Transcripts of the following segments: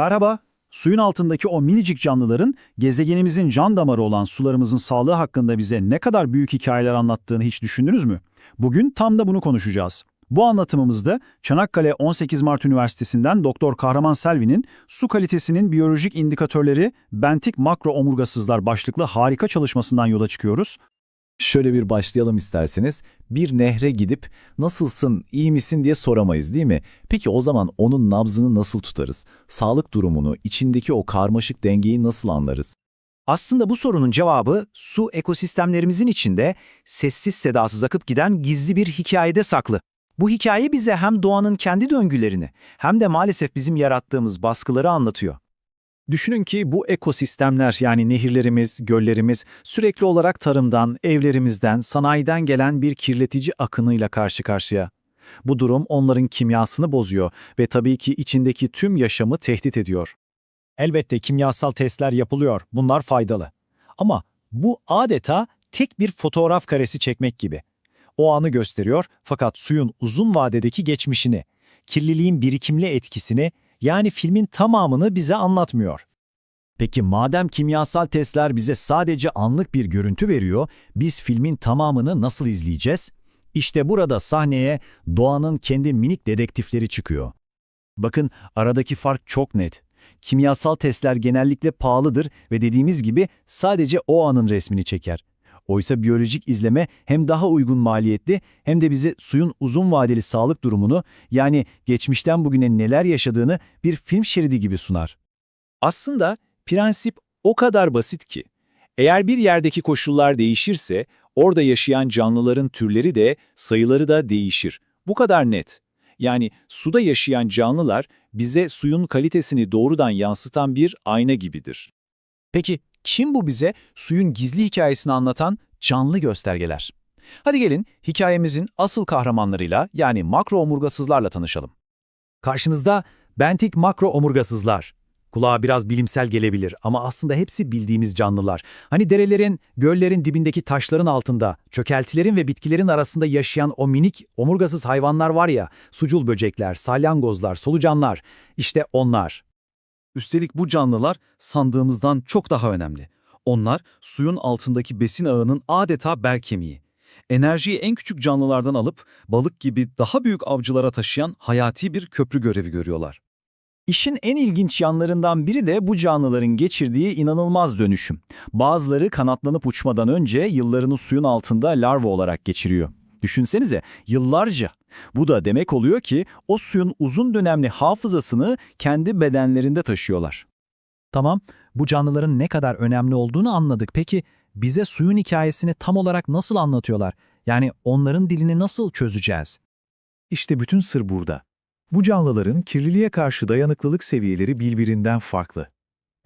Merhaba, suyun altındaki o minicik canlıların gezegenimizin can damarı olan sularımızın sağlığı hakkında bize ne kadar büyük hikayeler anlattığını hiç düşündünüz mü? Bugün tam da bunu konuşacağız. Bu anlatımımızda Çanakkale 18 Mart Üniversitesi'nden Doktor Kahraman Selvi'nin su kalitesinin biyolojik indikatörleri bentik makro omurgasızlar başlıklı harika çalışmasından yola çıkıyoruz. Şöyle bir başlayalım isterseniz. Bir nehre gidip nasılsın, iyi misin diye soramayız değil mi? Peki o zaman onun nabzını nasıl tutarız? Sağlık durumunu, içindeki o karmaşık dengeyi nasıl anlarız? Aslında bu sorunun cevabı su ekosistemlerimizin içinde sessiz sedasız akıp giden gizli bir hikayede saklı. Bu hikaye bize hem doğanın kendi döngülerini hem de maalesef bizim yarattığımız baskıları anlatıyor. Düşünün ki bu ekosistemler yani nehirlerimiz, göllerimiz sürekli olarak tarımdan, evlerimizden, sanayiden gelen bir kirletici akınıyla karşı karşıya. Bu durum onların kimyasını bozuyor ve tabii ki içindeki tüm yaşamı tehdit ediyor. Elbette kimyasal testler yapılıyor. Bunlar faydalı. Ama bu adeta tek bir fotoğraf karesi çekmek gibi. O anı gösteriyor fakat suyun uzun vadedeki geçmişini, kirliliğin birikimli etkisini yani filmin tamamını bize anlatmıyor. Peki madem kimyasal testler bize sadece anlık bir görüntü veriyor, biz filmin tamamını nasıl izleyeceğiz? İşte burada sahneye doğanın kendi minik dedektifleri çıkıyor. Bakın aradaki fark çok net. Kimyasal testler genellikle pahalıdır ve dediğimiz gibi sadece o anın resmini çeker. Oysa biyolojik izleme hem daha uygun maliyetli hem de bize suyun uzun vadeli sağlık durumunu yani geçmişten bugüne neler yaşadığını bir film şeridi gibi sunar. Aslında prensip o kadar basit ki. Eğer bir yerdeki koşullar değişirse orada yaşayan canlıların türleri de sayıları da değişir. Bu kadar net. Yani suda yaşayan canlılar bize suyun kalitesini doğrudan yansıtan bir ayna gibidir. Peki kim bu bize suyun gizli hikayesini anlatan canlı göstergeler? Hadi gelin hikayemizin asıl kahramanlarıyla yani makro omurgasızlarla tanışalım. Karşınızda bentik makro omurgasızlar. Kulağa biraz bilimsel gelebilir ama aslında hepsi bildiğimiz canlılar. Hani derelerin, göllerin dibindeki taşların altında, çökeltilerin ve bitkilerin arasında yaşayan o minik omurgasız hayvanlar var ya, sucul böcekler, salyangozlar, solucanlar, işte onlar. Üstelik bu canlılar sandığımızdan çok daha önemli. Onlar suyun altındaki besin ağının adeta bel kemiği. Enerjiyi en küçük canlılardan alıp balık gibi daha büyük avcılara taşıyan hayati bir köprü görevi görüyorlar. İşin en ilginç yanlarından biri de bu canlıların geçirdiği inanılmaz dönüşüm. Bazıları kanatlanıp uçmadan önce yıllarını suyun altında larva olarak geçiriyor. Düşünsenize yıllarca. Bu da demek oluyor ki o suyun uzun dönemli hafızasını kendi bedenlerinde taşıyorlar. Tamam, bu canlıların ne kadar önemli olduğunu anladık. Peki bize suyun hikayesini tam olarak nasıl anlatıyorlar? Yani onların dilini nasıl çözeceğiz? İşte bütün sır burada. Bu canlıların kirliliğe karşı dayanıklılık seviyeleri birbirinden farklı.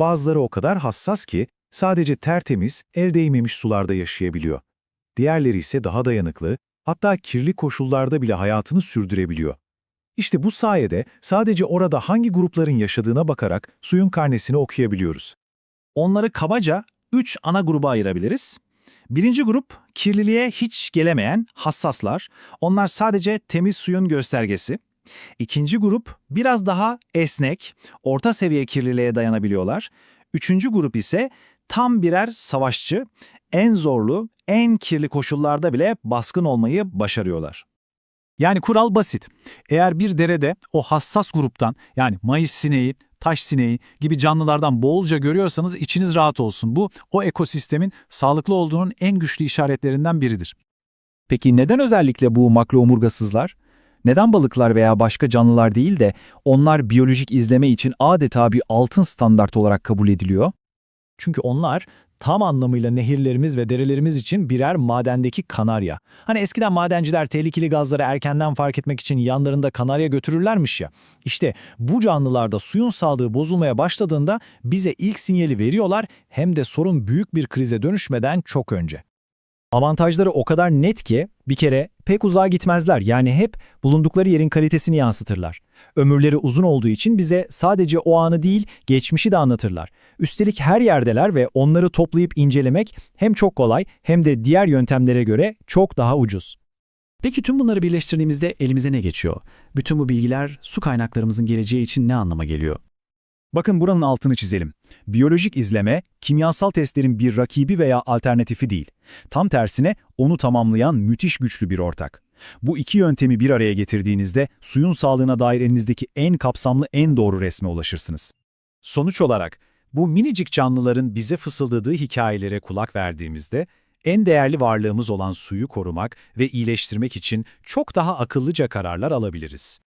Bazıları o kadar hassas ki sadece tertemiz, el değmemiş sularda yaşayabiliyor. Diğerleri ise daha dayanıklı, hatta kirli koşullarda bile hayatını sürdürebiliyor. İşte bu sayede sadece orada hangi grupların yaşadığına bakarak suyun karnesini okuyabiliyoruz. Onları kabaca 3 ana gruba ayırabiliriz. Birinci grup kirliliğe hiç gelemeyen hassaslar. Onlar sadece temiz suyun göstergesi. İkinci grup biraz daha esnek, orta seviye kirliliğe dayanabiliyorlar. Üçüncü grup ise tam birer savaşçı, en zorlu, en kirli koşullarda bile baskın olmayı başarıyorlar. Yani kural basit. Eğer bir derede o hassas gruptan yani mayıs sineği, taş sineği gibi canlılardan bolca görüyorsanız içiniz rahat olsun. Bu o ekosistemin sağlıklı olduğunun en güçlü işaretlerinden biridir. Peki neden özellikle bu makro omurgasızlar? Neden balıklar veya başka canlılar değil de onlar biyolojik izleme için adeta bir altın standart olarak kabul ediliyor? Çünkü onlar tam anlamıyla nehirlerimiz ve derelerimiz için birer madendeki kanarya. Hani eskiden madenciler tehlikeli gazları erkenden fark etmek için yanlarında kanarya götürürlermiş ya. İşte bu canlılarda suyun sağlığı bozulmaya başladığında bize ilk sinyali veriyorlar hem de sorun büyük bir krize dönüşmeden çok önce. Avantajları o kadar net ki bir kere pek uzağa gitmezler yani hep bulundukları yerin kalitesini yansıtırlar. Ömürleri uzun olduğu için bize sadece o anı değil geçmişi de anlatırlar. Üstelik her yerdeler ve onları toplayıp incelemek hem çok kolay hem de diğer yöntemlere göre çok daha ucuz. Peki tüm bunları birleştirdiğimizde elimize ne geçiyor? Bütün bu bilgiler su kaynaklarımızın geleceği için ne anlama geliyor? Bakın buranın altını çizelim. Biyolojik izleme, kimyasal testlerin bir rakibi veya alternatifi değil. Tam tersine onu tamamlayan müthiş güçlü bir ortak. Bu iki yöntemi bir araya getirdiğinizde suyun sağlığına dair elinizdeki en kapsamlı, en doğru resme ulaşırsınız. Sonuç olarak bu minicik canlıların bize fısıldadığı hikayelere kulak verdiğimizde en değerli varlığımız olan suyu korumak ve iyileştirmek için çok daha akıllıca kararlar alabiliriz.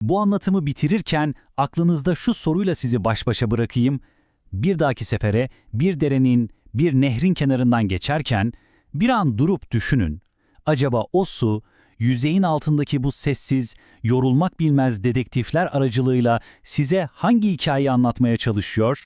Bu anlatımı bitirirken aklınızda şu soruyla sizi baş başa bırakayım. Bir dahaki sefere bir derenin, bir nehrin kenarından geçerken bir an durup düşünün. Acaba o su, yüzeyin altındaki bu sessiz, yorulmak bilmez dedektifler aracılığıyla size hangi hikayeyi anlatmaya çalışıyor?